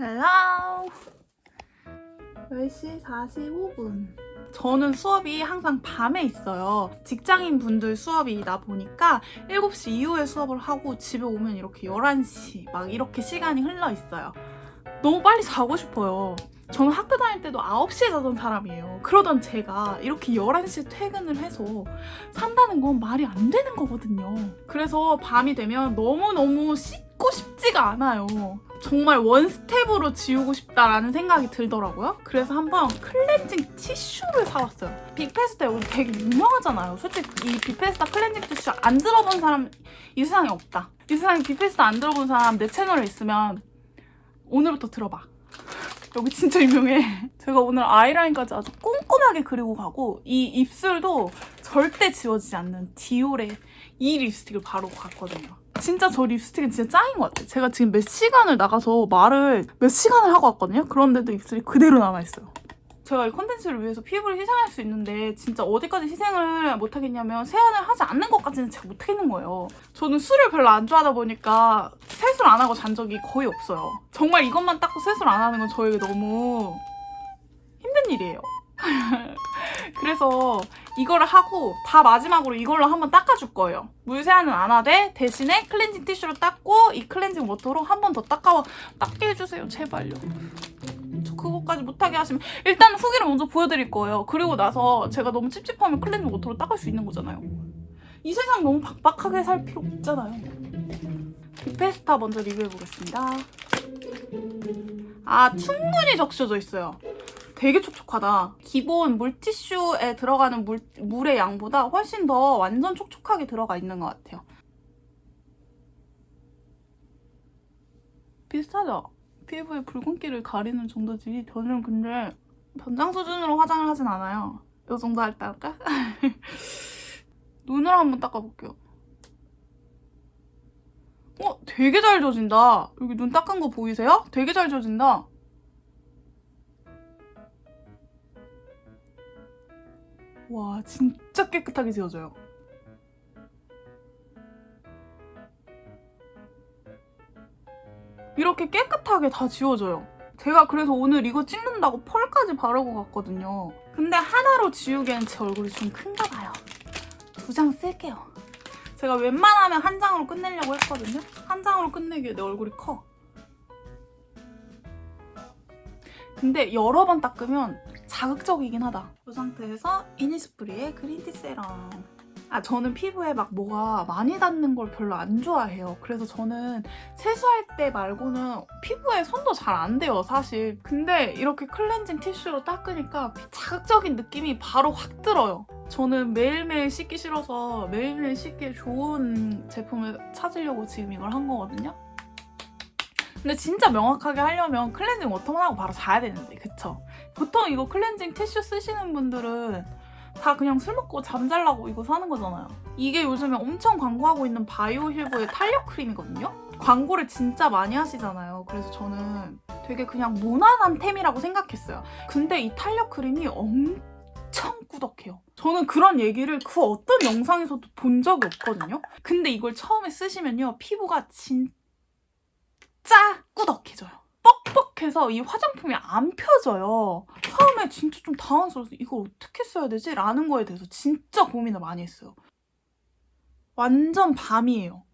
헬로 10시 45분. 저는 수업이 항상 밤에 있어요. 직장인 분들 수업이다 보니까 7시 이후에 수업을 하고 집에 오면 이렇게 11시 막 이렇게 시간이 흘러 있어요. 너무 빨리 자고 싶어요. 저는 학교 다닐 때도 9시에 자던 사람이에요. 그러던 제가 이렇게 11시에 퇴근을 해서 산다는 건 말이 안 되는 거거든요. 그래서 밤이 되면 너무너무 씻고 싶 지가 않아요 정말 원스텝으로 지우고 싶다라는 생각이 들더라고요. 그래서 한번 클렌징 티슈를 사왔어요. 빅페스타 여기 되게 유명하잖아요. 솔직히 이 빅페스타 클렌징 티슈 안 들어본 사람 이 세상에 없다. 이 세상에 빅페스타 안 들어본 사람 내 채널에 있으면 오늘부터 들어봐. 여기 진짜 유명해. 제가 오늘 아이라인까지 아주 꼼꼼하게 그리고 가고 이 입술도 절대 지워지지 않는 디올의 이 립스틱을 바로 갔거든요. 진짜 저 립스틱은 진짜 짱인 것 같아요. 제가 지금 몇 시간을 나가서 말을 몇 시간을 하고 왔거든요. 그런데도 입술이 그대로 남아있어요. 제가 이 콘텐츠를 위해서 피부를 희생할 수 있는데 진짜 어디까지 희생을 못하겠냐면 세안을 하지 않는 것까지는 제가 못하겠는 거예요. 저는 술을 별로 안 좋아하다 보니까 세수를 안 하고 잔 적이 거의 없어요. 정말 이것만 닦고 세수를 안 하는 건 저에게 너무 힘든 일이에요. 그래서 이거를 하고 다 마지막으로 이걸로 한번 닦아줄 거예요. 물 세안은 안 하되 대신에 클렌징 티슈로 닦고 이 클렌징 워터로 한 번 더 닦아 닦게 해주세요. 제발요. 저 그거까지 못하게 하시면 일단 후기를 먼저 보여드릴 거예요. 그리고 나서 제가 너무 찝찝하면 클렌징 워터로 닦을 수 있는 거잖아요. 이 세상 너무 박박하게 살 필요 없잖아요. 빅페스타 먼저 리뷰해보겠습니다. 아 충분히 적셔져 있어요. 되게 촉촉하다. 기본 물티슈에 들어가는 물, 물의 양보다 훨씬 더 완전 촉촉하게 들어가 있는 것 같아요. 비슷하죠? 피부의 붉은기를 가리는 정도지. 저는 근데 변장 수준으로 화장을 하진 않아요. 이 정도 할 때 할까? 눈을 한번 닦아볼게요. 어, 되게 잘 젖은다. 여기 눈 닦은 거 보이세요? 되게 잘 젖은다. 와 진짜 깨끗하게 지워져요. 이렇게 깨끗하게 다 지워져요. 제가 그래서 오늘 이거 찍는다고 펄까지 바르고 갔거든요. 근데 하나로 지우기엔 제 얼굴이 좀 큰가 봐요. 두 장 쓸게요. 제가 웬만하면 한 장으로 끝내려고 했거든요. 한 장으로 끝내기에 내 얼굴이 커. 근데 여러 번 닦으면 자극적이긴 하다. 이 상태에서 이니스프리의 그린티 세럼. 아, 저는 피부에 막 뭐가 많이 닿는 걸 별로 안 좋아해요. 그래서 저는 세수할 때 말고는 피부에 손도 잘 안 돼요, 사실. 근데 이렇게 클렌징 티슈로 닦으니까 자극적인 느낌이 바로 확 들어요. 저는 매일매일 씻기 싫어서 매일매일 씻기에 좋은 제품을 찾으려고 지금 이걸 한 거거든요. 근데 진짜 명확하게 하려면 클렌징 워터만 하고 바로 자야 되는데, 그쵸? 보통 이거 클렌징 티슈 쓰시는 분들은 다 그냥 술 먹고 잠잘라고 이거 사는 거잖아요. 이게 요즘에 엄청 광고하고 있는 바이오 힐보의 탄력 크림이거든요. 광고를 진짜 많이 하시잖아요. 그래서 저는 되게 그냥 무난한 템이라고 생각했어요. 근데 이 탄력 크림이 엄청 꾸덕해요. 저는 그런 얘기를 그 어떤 영상에서도 본 적이 없거든요. 근데 이걸 처음에 쓰시면요. 피부가 진짜 꾸덕해져요. 뻑뻑해서 이 화장품이 안 펴져요. 처음에 진짜 좀 당황스러워서 이걸 어떻게 써야 되지? 라는 거에 대해서 진짜 고민을 많이 했어요. 완전 밤이에요.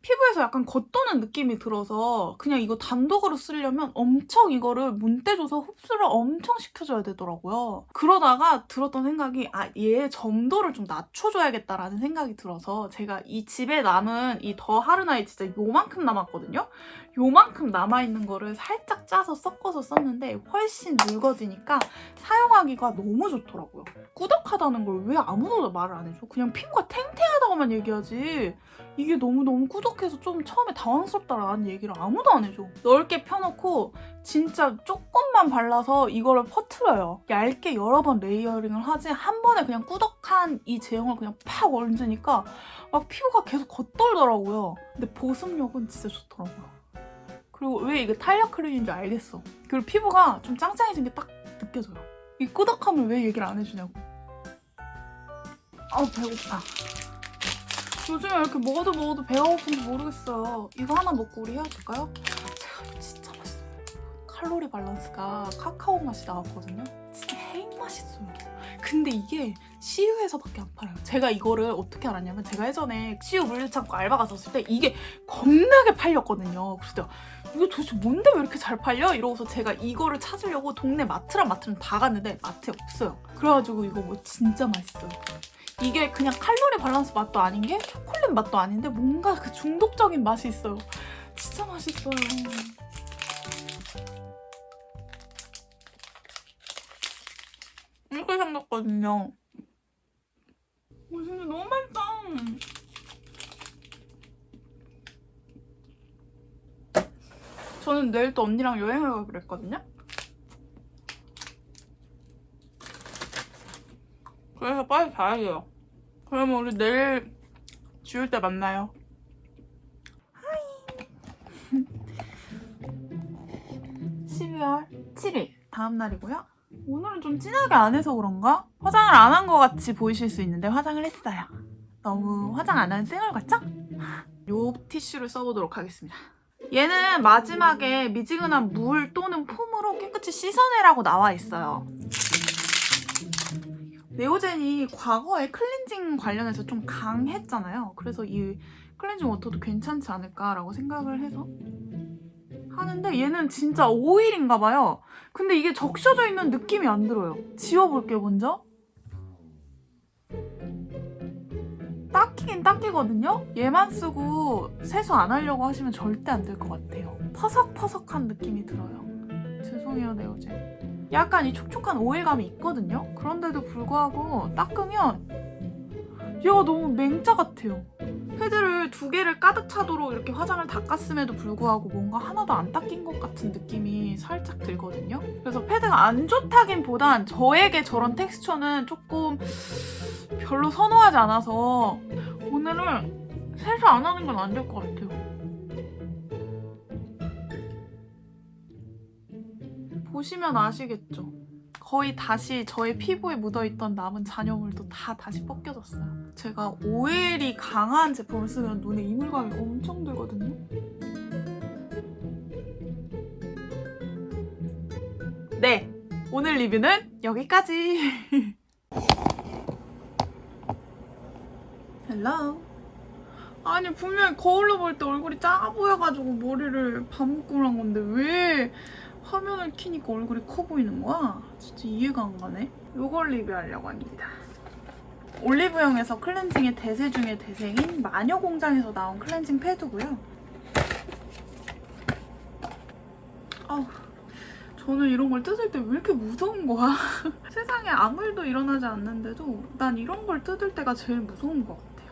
피부에서 약간 겉도는 느낌이 들어서 그냥 이거 단독으로 쓰려면 엄청 이거를 문대줘서 흡수를 엄청 시켜줘야 되더라고요. 그러다가 들었던 생각이 아, 얘 점도를 좀 낮춰줘야겠다라는 생각이 들어서 제가 이 집에 남은 이 더 하루나이 진짜 요만큼 남았거든요. 요만큼 남아있는 거를 살짝 짜서 섞어서 썼는데 훨씬 묽어지니까 사용하기가 너무 좋더라고요. 꾸덕하다는 걸 왜 아무도 말을 안 해줘? 그냥 피부가 탱탱하다고만 얘기하지. 이게 너무너무 꾸덕해서 좀 처음에 당황스럽다라는 얘기를 아무도 안 해줘. 넓게 펴놓고 진짜 조금만 발라서 이거를 퍼트려요. 얇게 여러 번 레이어링을 하지 한 번에 그냥 꾸덕한 이 제형을 그냥 팍 얹으니까 막 피부가 계속 겉돌더라고요. 근데 보습력은 진짜 좋더라고요. 그리고 왜 이게 탄력 크림인지 알겠어. 그리고 피부가 좀 짱짱해진 게 딱 느껴져요. 이 꾸덕함을 왜 얘기를 안 해주냐고. 아우 배고파. 요즘에 이렇게 먹어도 먹어도 배가 고픈지 모르겠어요. 이거 하나 먹고 우리 헤어질까요? 제가 이거 진짜 맛있어요. 칼로리 밸런스가 카카오 맛이 나왔거든요. 진짜 핵 맛있어요. 근데 이게 CU에서밖에 안 팔아요. 제가 이거를 어떻게 알았냐면 제가 예전에 CU 물류창고 알바 갔었을 때 이게 겁나게 팔렸거든요. 그래서 내가 이게 도대체 뭔데 왜 이렇게 잘 팔려? 이러고서 제가 이거를 찾으려고 동네 마트랑 마트는 다 갔는데 마트에 없어요. 그래가지고 이거 뭐 진짜 맛있어요. 이게 그냥 칼로리 밸런스 맛도 아닌 게 초콜릿 맛도 아닌데 뭔가 그 중독적인 맛이 있어요. 진짜 맛있어요. 이렇게 생겼거든요. 오, 진짜 너무 맛있다. 저는 내일 또 언니랑 여행을 가기로 했거든요. 그래서 빨리 가야 돼요. 그러면 우리 내일 지울 때 만나요. 하이. 12월 7일 다음 날이고요. 오늘은 좀 진하게 안 해서 그런가? 화장을 안 한 것 같이 보이실 수 있는데 화장을 했어요. 너무 화장 안한 쌩얼 같죠? 요 티슈를 써보도록 하겠습니다. 얘는 마지막에 미지근한 물 또는 폼으로 깨끗이 씻어내라고 나와 있어요. 네오젠이 과거에 클렌징 관련해서 좀 강했잖아요. 그래서 이 클렌징 워터도 괜찮지 않을까라고 생각을 해서 하는데 얘는 진짜 오일인가 봐요. 근데 이게 적셔져 있는 느낌이 안 들어요. 지워볼게요, 먼저. 닦이긴 닦이거든요? 얘만 쓰고 세수 안 하려고 하시면 절대 안 될 것 같아요. 퍼석퍼석한 느낌이 들어요. 죄송해요, 네오젠. 약간 이 촉촉한 오일감이 있거든요? 그런데도 불구하고 닦으면 얘가 너무 맹자 같아요. 패드를 두 개를 가득 차도록 이렇게 화장을 닦았음에도 불구하고 뭔가 하나도 안 닦인 것 같은 느낌이 살짝 들거든요. 그래서 패드가 안 좋다긴 보단 저에게 저런 텍스처는 조금 별로 선호하지 않아서 오늘은 세수 안 하는 건 안 될 것 같아요. 보시면 아시겠죠? 거의 다시 저의 피부에 묻어있던 남은 잔여물도 다 다시 벗겨졌어요. 제가 오일이 강한 제품을 쓰면 눈에 이물감이 엄청 들거든요. 네, 오늘 리뷰는 여기까지. 헬로. 아니 분명히 거울로 볼 때 얼굴이 작아 보여가지고 머리를 반묶음을 한 건데 왜 화면을 키니까 얼굴이 커 보이는 거야? 진짜 이해가 안 가네. 이걸 리뷰하려고 합니다. 올리브영에서 클렌징의 대세 중의 대세인 마녀공장에서 나온 클렌징 패드고요. 아우, 저는 이런 걸 뜯을 때 왜 이렇게 무서운 거야? 세상에 아무 일도 일어나지 않는데도 난 이런 걸 뜯을 때가 제일 무서운 것 같아요.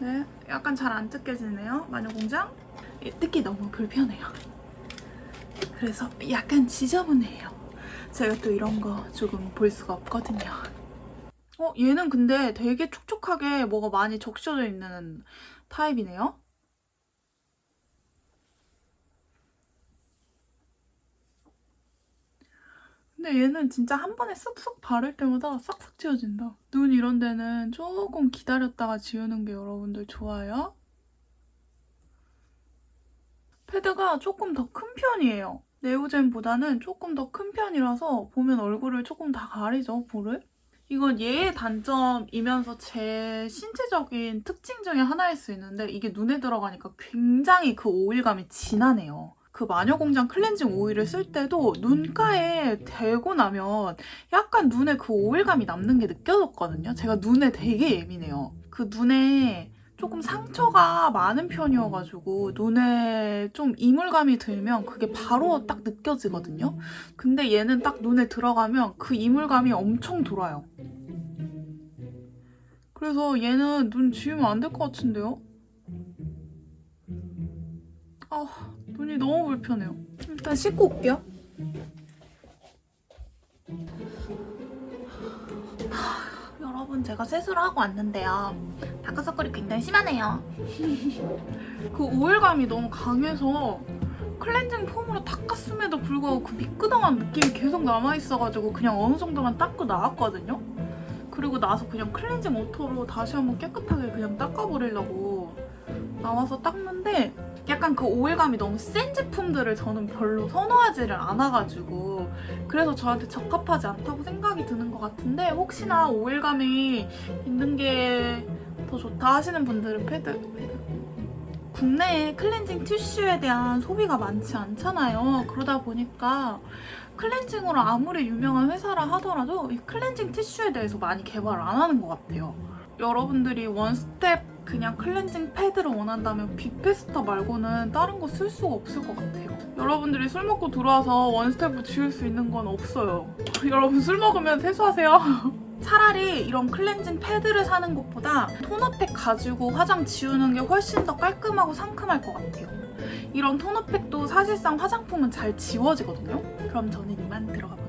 네, 약간 잘 안 뜯겨지네요. 마녀공장. 뜯기 너무 불편해요. 그래서 약간 지저분해요. 제가 또 이런 거 조금 볼 수가 없거든요. 어, 얘는 근데 되게 촉촉하게 뭐가 많이 적셔져 있는 타입이네요. 근데 얘는 진짜 한 번에 쓱쓱 바를 때마다 싹싹 지워진다. 눈 이런 데는 조금 기다렸다가 지우는 게 여러분들 좋아요. 패드가 조금 더 큰 편이에요. 네오젠보다는 조금 더 큰 편이라서 보면 얼굴을 조금 다 가리죠, 볼을. 이건 얘의 단점이면서 제 신체적인 특징 중에 하나일 수 있는데 이게 눈에 들어가니까 굉장히 그 오일감이 진하네요. 그 마녀공장 클렌징 오일을 쓸 때도 눈가에 대고 나면 약간 눈에 그 오일감이 남는 게 느껴졌거든요. 제가 눈에 되게 예민해요. 그 눈에 조금 상처가 많은 편이어가지고 눈에 좀 이물감이 들면 그게 바로 딱 느껴지거든요. 근데 얘는 딱 눈에 들어가면 그 이물감이 엄청 돌아요. 그래서 얘는 눈 지우면 안 될 것 같은데요? 아, 눈이 너무 불편해요. 일단 씻고 올게요. 하, 여러분, 제가 세수를 하고 왔는데요. 다크서클이 굉장히 심하네요. 그 오일감이 너무 강해서 클렌징 폼으로 닦았음에도 불구하고 그 미끄덩한 느낌이 계속 남아있어가지고 그냥 어느 정도만 닦고 나왔거든요. 그리고 나서 그냥 클렌징 워터로 다시 한번 깨끗하게 그냥 닦아버리려고 나와서 닦는데 약간 그 오일감이 너무 센 제품들을 저는 별로 선호하지를 않아가지고 그래서 저한테 적합하지 않다고 생각이 드는 것 같은데 혹시나 오일감이 있는 게 더 좋다 하시는 분들은 패드. 국내에 클렌징 티슈에 대한 소비가 많지 않잖아요. 그러다 보니까 클렌징으로 아무리 유명한 회사라 하더라도 이 클렌징 티슈에 대해서 많이 개발을 안 하는 것 같아요. 여러분들이 원스텝 그냥 클렌징 패드를 원한다면 빅페스타 말고는 다른 거 쓸 수가 없을 것 같아요. 여러분들이 술 먹고 들어와서 원스텝을 지울 수 있는 건 없어요. 여러분 술 먹으면 세수하세요. 차라리 이런 클렌징 패드를 사는 것보다 토너팩 가지고 화장 지우는 게 훨씬 더 깔끔하고 상큼할 것 같아요. 이런 토너팩도 사실상 화장품은 잘 지워지거든요. 그럼 저는 이만 들어가 볼게요.